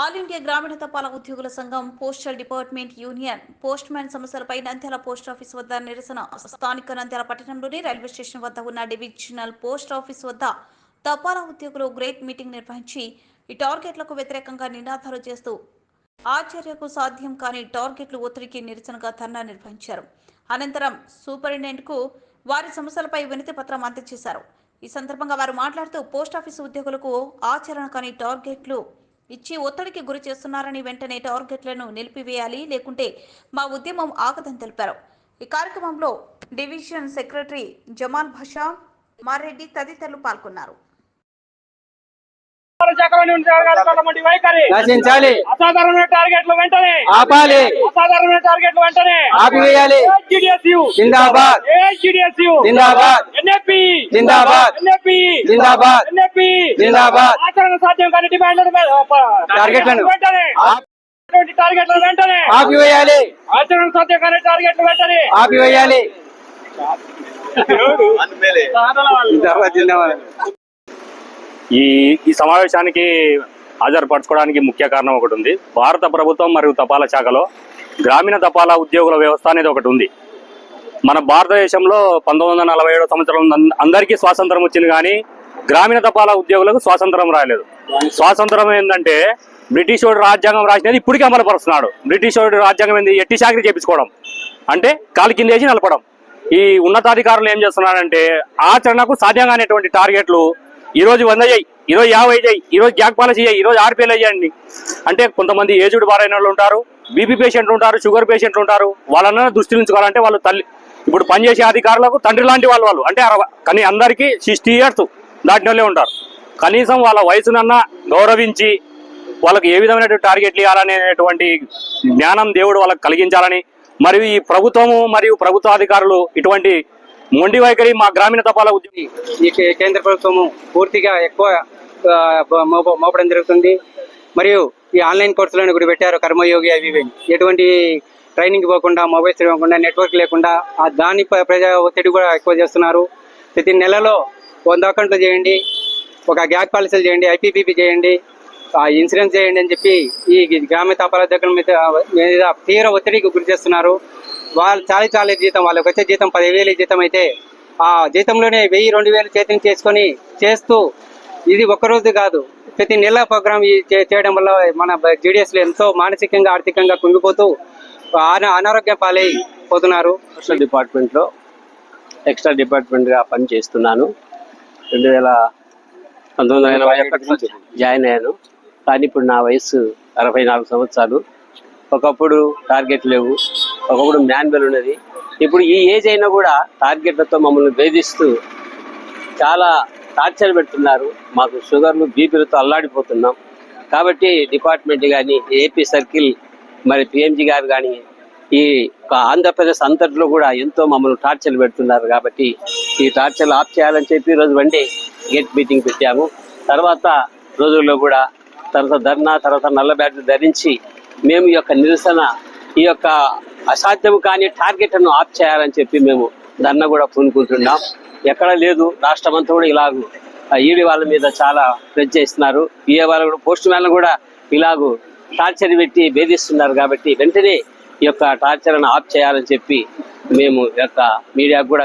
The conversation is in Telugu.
ఆల్ ఇండియా గ్రామీణ తపాలా ఉద్యోగుల సంఘం postal department union postman సమస్యలపై నంద్యాల పోస్ట్ ఆఫీస్ వద్ద నిరసన. స్థానిక నంద్యాల పట్టణంలోని రైల్వే స్టేషన్ వద్ద ఉన్న డివిజనల్ పోస్ట్ ఆఫీస్ వద్ద తపాలా ఉద్యోగులు గ్రేట్ మీటింగ్ నిర్వహించి ఈ టార్గెట్లకు వ్యతిరేకంగా నినాదాలు చేస్తూ ఆచర్యకు సాధ్యం కాని టార్గెట్లు ఒత్తిడికి నిరసనగా ధర్నా నిర్వహించారు. అనంతరం సూపరింటెండెంట్కు వారి సమస్యలపై వినతి పత్రం అందజేశారు. ఈ సందర్భంగా వారు మాట్లాడుతూ పోస్టాఫీసు ఉద్యోగులకు ఆచరణ కాని టార్గెట్లు ఇచ్చి ఒత్తిడికి గురి చేస్తున్నారని వెంటనే టార్గెట్లను నిలిపివేయాలి లేకుంటే మా ఉద్యమం ఆగదని తెలిపారు. ఈ కార్యక్రమంలో డివిజన్ సెక్రటరీ జమాల్ భాషా మారెడ్డి తదితరులు పాల్గొన్నారు. నశించాలి అసాధారణమైన టార్గెట్లు వెంటనే. ఆపాలి. అసాధారణమైన టార్గెట్లు వెంటనే. ఆపివేయాలి. జిందాబాద్. జిందాబాద్. జిందాబాద్. జిందాబాద్. జిందాబాద్. ఆచరణ సాధ్యం కాని డిమాండ్లను టార్గెట్లను. వెంటనే. ఆప్- అటువంటి టార్గెట్లు వెంటనే. ఆపివేయాలి. ఆచరణ సాధ్యం కాని టార్గెట్లు వెంటనే. ఆపివేయాలి. ఈ ఈ సమావేశానికి హాజరుపరచుకోవడానికి ముఖ్య కారణం ఒకటి ఉంది. భారత ప్రభుత్వం మరియు తపాలా శాఖలో గ్రామీణ తపాలా ఉద్యోగుల వ్యవస్థ అనేది ఒకటి ఉంది. మన భారతదేశంలో పంతొమ్మిది వందల నలభై ఏడో సంవత్సరం అందరికీ స్వాతంత్రం వచ్చింది కానీ గ్రామీణ తపాలా ఉద్యోగులకు స్వాతంత్రం రాలేదు. స్వాతంత్రం ఏంటంటే బ్రిటిష్ వాడు రాజ్యాంగం రాసినది ఇప్పటికీ అమలుపరుస్తున్నాడు. బ్రిటిష్ వాడు రాజ్యాంగం ఏంది? ఎట్టి చాకరీ చేపించుకోవడం. అంటే కాలు కిందేసి నిలపడం నలపడం. ఈ ఉన్నతాధికారులు ఏం చేస్తున్నారంటే ఆచరణకు సాధ్యంగా అనేటువంటి టార్గెట్లు ఈరోజు వంద చేయి ఈరోజు యాభై చేయి ఈరోజు గ్యాక్ పాలసీ చేయి ఈరోజు ఆర్పీఎల్ చేయండి. అంటే కొంతమంది ఏజ్డ్ బారైన వాళ్ళు ఉంటారు బీపీ పేషెంట్లు ఉంటారు షుగర్ పేషెంట్లు ఉంటారు. వాళ్ళని దృష్టి ఉంచుకోవాలంటే వాళ్ళు తల్లి ఇప్పుడు పనిచేసే అధికారులకు తండ్రి లాంటి వాళ్ళు వాళ్ళు. అంటే అరవై కానీ అందరికీ సిక్స్టీ ఇయర్స్. దాటిన ఉంటారు. కనీసం వాళ్ళ వయసునన్నా గౌరవించి వాళ్ళకి ఏ విధమైనటువంటి టార్గెట్లు ఇవ్వాలనేటువంటి జ్ఞానం దేవుడు వాళ్ళకి కలిగించాలని మరియు ఈ ప్రభుత్వము మరియు ప్రభుత్వ అధికారులు ఇటువంటి మొండి వైఖరి మా గ్రామీణ తపాల ఉద్యోగి ఈ కేంద్ర ప్రభుత్వము పూర్తిగా ఎక్కువ మోపడం జరుగుతుంది. మరియు ఈ ఆన్లైన్ కోర్సులను కూడా పెట్టారు కర్మయోగి అవి ఎటువంటి ట్రైనింగ్ పోకుండా మొబైల్స్ ఇవ్వకుండా నెట్వర్క్ లేకుండా దాని ప్రజా ఒత్తిడి కూడా ఎక్కువ చేస్తున్నారు. ప్రతి నెలలో వంద అకౌంట్లు చేయండి ఒక గ్యాక్ పాలసీలు చేయండి ఐపీపీపీ చేయండి ఇన్సూరెన్స్ చేయండి అని చెప్పి ఈ గ్రామీణ తపాలా దగ్గర మీద తీవ్ర ఒత్తిడికి గురి చేస్తున్నారు. వాళ్ళు చాలా చాలే జీతం వాళ్ళకి వచ్చే జీతం పదివేలు జీతం అయితే ఆ జీతంలోనే వెయ్యి రెండు వేలు చేతిని చేసుకొని చేస్తూ ఇది ఒక్కరోజు కాదు ప్రతి నెల ప్రోగ్రామ్ చేయడం వల్ల మన జీడిఎస్లు ఎంతో మానసికంగా ఆర్థికంగా కుంగిపోతూ అనా- అనారోగ్యం పాలై పోతున్నారు. డిపార్ట్మెంట్లో ఎక్స్ట్రా డిపార్ట్మెంట్గా పని చేస్తున్నాను. రెండు వేల పంతొమ్మిది వందల ఎనభై ఒకటి నుంచి జాయిన్ అయ్యాను. కానీ ఇప్పుడు నా వయసు అరవై నాలుగు సంవత్సరాలు. ఒకప్పుడు టార్గెట్ లేవు. ఒకప్పుడు మ్యాన్బెల్ ఉన్నది. ఇప్పుడు ఈ ఏజ్ అయినా కూడా టార్గెట్లతో మమ్మల్ని వేధిస్తూ చాలా టార్చర్ పెడుతున్నారు. మాకు షుగర్లు బీపీలతో అల్లాడిపోతున్నాం. కాబట్టి డిపార్ట్మెంట్ కానీ ఏపీ సర్కిల్ మరి పిఎంజీ గారు కానీ ఈ ఒక ఆంధ్రప్రదేశ్ అంతట్లో కూడా ఎంతో మమ్మల్ని టార్చర్లు పెడుతున్నారు కాబట్టి ఈ టార్చర్లు ఆఫ్ చేయాలని చెప్పి ఈరోజు వండి గేట్ మీటింగ్ పెట్టాము. తర్వాత రోజుల్లో కూడా తర్వాత ధర్నా తర్వాత నల్ల బ్యాట్లు ధరించి మేము ఈ యొక్క నిరసన ఈ యొక్క అసాధ్యం కాని టార్గెట్ను ఆఫ్ చేయాలని చెప్పి మేము ధర్నా కూడా పూనుకుంటున్నాం. ఎక్కడ లేదు రాష్ట్రం అంతా కూడా ఇలాగూ ఈడీ వాళ్ళ మీద చాలా ప్రెస్ చేస్తున్నారు. ఈఏ వాళ్ళు కూడా పోస్ట్ మ్యాన్ కూడా ఇలాగూ టార్చర్ పెట్టి భేదిస్తున్నారు కాబట్టి వెంటనే ఈ యొక్క టార్చర్ను ఆఫ్ చేయాలని చెప్పి మేము యొక్క మీడియాకు కూడా